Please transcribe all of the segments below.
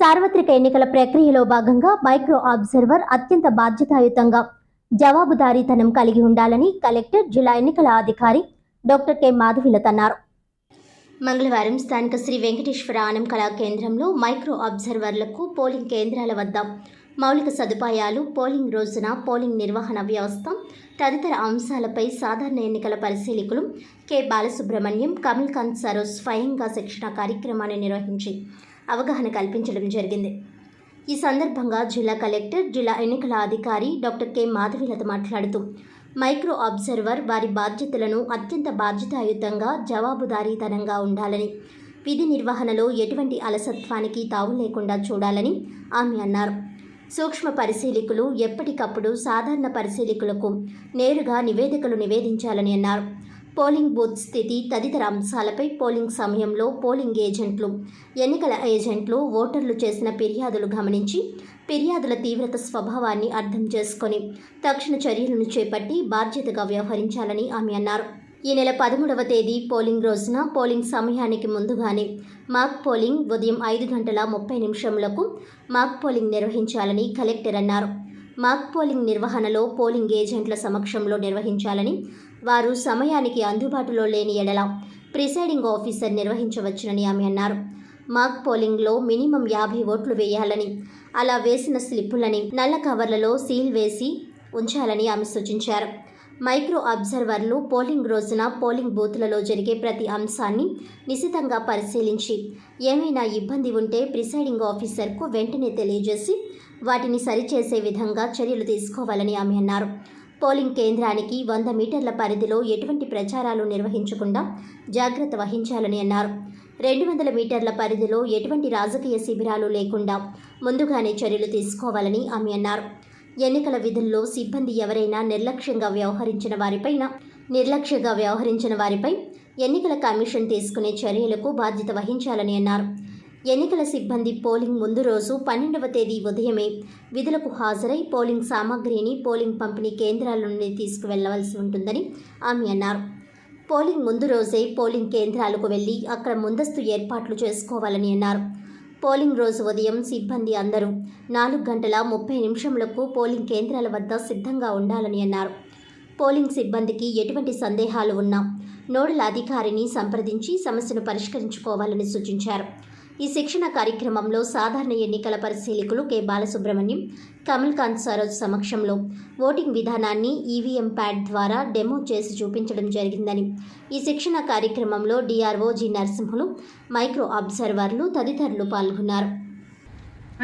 సార్వత్రిక ఎన్నికల ప్రక్రియలో భాగంగా మైక్రో ఆబ్జర్వర్ అత్యంత బాధ్యతాయుతంగా జవాబుదారీతనం కలిగి ఉండాలని కలెక్టర్ జిల్లా ఎన్నికల అధికారి డాక్టర్ కె. మాధవిలతన్నారు మంగళవారం స్థానిక శ్రీ వెంకటేశ్వర ఆనం కళా కేంద్రంలో మైక్రో అబ్జర్వర్లకు పోలింగ్ కేంద్రాల వద్ద మౌలిక సదుపాయాలు పోలింగ్ రోజున పోలింగ్ నిర్వహణ వ్యవస్థ తదితర అంశాలపై సాధారణ ఎన్నికల పరిశీలకులు కె. బాలసుబ్రహ్మణ్యం కమల్కాంత్ సరోజ్ స్వయంగా శిక్షణ కార్యక్రమాన్ని నిర్వహించి అవగాహన కల్పించడం జరిగింది. ఈ సందర్భంగా జిల్లా కలెక్టర్ జిల్లా ఎన్నికల అధికారి డాక్టర్ కె. మాధవీలత మాట్లాడుతూ మైక్రో అబ్జర్వర్ వారి బాధ్యతలను అత్యంత బాధ్యతాయుతంగా జవాబుదారీతనంగా ఉండాలని విధి నిర్వహణలో ఎటువంటి అలసత్వానికి తావు లేకుండా చూడాలని ఆమె అన్నారు. సూక్ష్మ పరిశీలకులు ఎప్పటికప్పుడు సాధారణ పరిశీలకులకు నేరుగా నివేదికలు నివేదించాలని అన్నారు. పోలింగ్ బూత్ స్థితి తదితర అంశాలపై పోలింగ్ సమయంలో పోలింగ్ ఏజెంట్లు ఎన్నికల ఏజెంట్లు ఓటర్లు చేసిన ఫిర్యాదులు గమనించి ఫిర్యాదుల తీవ్రత స్వభావాన్ని అర్థం చేసుకొని తక్షణ చర్యలను చేపట్టి బాధ్యతగా వ్యవహరించాలని ఆమె అన్నారు. ఈ నెల పదమూడవ తేదీ పోలింగ్ రోజున పోలింగ్ సమయానికి ముందుగానే మాక్ పోలింగ్ ఉదయం ఐదు గంటల ముప్పై నిమిషములకు మాక్ పోలింగ్ నిర్వహించాలని కలెక్టర్ అన్నారు. మాక్ పోలింగ్ నిర్వహణలో పోలింగ్ ఏజెంట్ల సమక్షంలో నిర్వహించాలని వారు సమయానికి అందుబాటులో లేని ఎడల ప్రిసైడింగ్ ఆఫీసర్ నిర్వహించవచ్చునని ఆమె అన్నారు. మాక్ పోలింగ్లో మినిమం యాభై ఓట్లు వేయాలని అలా వేసిన స్లిప్పులని నల్ల కవర్లలో సీల్ వేసి ఉంచాలని ఆమె సూచించారు. మైక్రో అబ్జర్వర్లు పోలింగ్ రోజున పోలింగ్ బూత్లలో జరిగే ప్రతి అంశాన్ని నిశితంగా పరిశీలించి ఏమైనా ఇబ్బంది ఉంటే ప్రిసైడింగ్ ఆఫీసర్కు వెంటనే తెలియజేసి వాటిని సరిచేసే విధంగా చర్యలు తీసుకోవాలని ఆమె అన్నారు. పోలింగ్ కేంద్రానికి వంద మీటర్ల పరిధిలో ఎటువంటి ప్రచారాలు నిర్వహించకుండా జాగ్రత్త వహించాలని అన్నారు. రెండు వందల మీటర్ల పరిధిలో ఎటువంటి రాజకీయ శిబిరాలు లేకుండా ముందుగానే చర్యలు తీసుకోవాలని ఆమె అన్నారు. ఎన్నికల విధుల్లో సిబ్బంది ఎవరైనా నిర్లక్ష్యంగా వ్యవహరించిన వారిపైన నిర్లక్ష్యంగా వ్యవహరించిన వారిపై ఎన్నికల కమిషన్ తీసుకునే చర్యలకు బాధ్యత వహించాలని అన్నారు. ఎన్నికల సిబ్బంది పోలింగ్ ముందు రోజు పన్నెండవ తేదీ ఉదయమే విధులకు హాజరై పోలింగ్ సామాగ్రిని పోలింగ్ పంపిణీ కేంద్రాల నుండి తీసుకువెళ్ళవలసి ఉంటుందని ఆమె అన్నారు. పోలింగ్ ముందు రోజే పోలింగ్ కేంద్రాలకు వెళ్ళి అక్కడ ముందస్తు ఏర్పాట్లు చేసుకోవాలని అన్నారు. పోలింగ్ రోజు ఉదయం సిబ్బంది అందరూ నాలుగు గంటల ముప్పై నిమిషములకు పోలింగ్ కేంద్రాల వద్ద సిద్ధంగా ఉండాలని అన్నారు. పోలింగ్ సిబ్బందికి ఎటువంటి సందేహాలు ఉన్నా నోడల్ అధికారిని సంప్రదించి సమస్యను పరిష్కరించుకోవాలని సూచించారు. ఈ శిక్షణ కార్యక్రమంలో సాధారణ ఎన్నికల పరిశీలకులు కె బాలసుబ్రహ్మణ్యం కమల్కాంత్ సరోజ్ సమక్షంలో ఓటింగ్ విధానాన్ని ఈవీఎం ప్యాడ్ ద్వారా డెమో చేసి చూపించడం జరిగిందని ఈ శిక్షణ కార్యక్రమంలో డిఆర్ఓ జి నరసింహులు మైక్రో అబ్జర్వర్లు తదితరులు పాల్గొన్నారు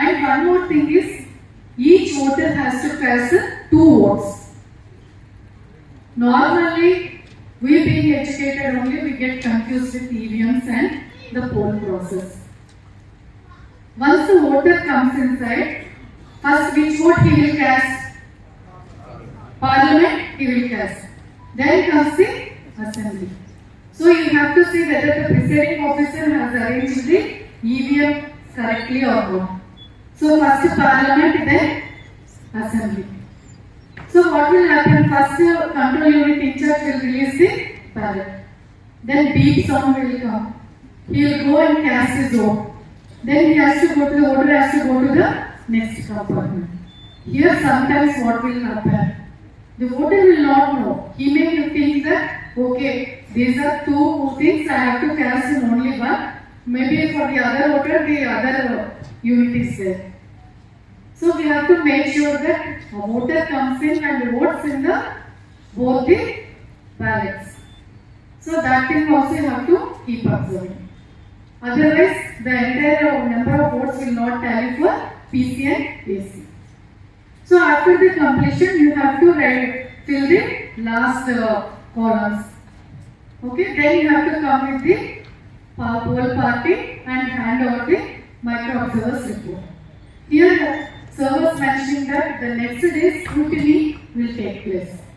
And one more thing is, each voter has to cast two votes. Normally, we being educated only, we get confused with EVMs and the poll process. Once the voter comes inside, first which vote he will cast? Parliament, he will cast. Then comes the assembly. So you have to see whether the presiding officer has arranged the EVM correctly or not. So first parliament, then assembly. So what will happen? First control unit in charge will release the ballot. Then beep sound will come. He will go and cast his vote. Then he has to go to the voter has to go to the next compartment. Here sometimes what will happen? The voter will not know. He may think that okay, these are two things I have to cast in only one. Maybe for the other voter, the other uh, unit is there. So we have to make sure that a voter comes in and votes in the both the ballots. So that thing also you have to keep observing. Otherwise, the entire number of votes will not tally for PC and AC. So after the completion, you have to write fill the last uh, columns. Okay, then you have to come with the poll party and hand over the micro observers report. Here, the servers mentioning that the next day scrutiny will take place.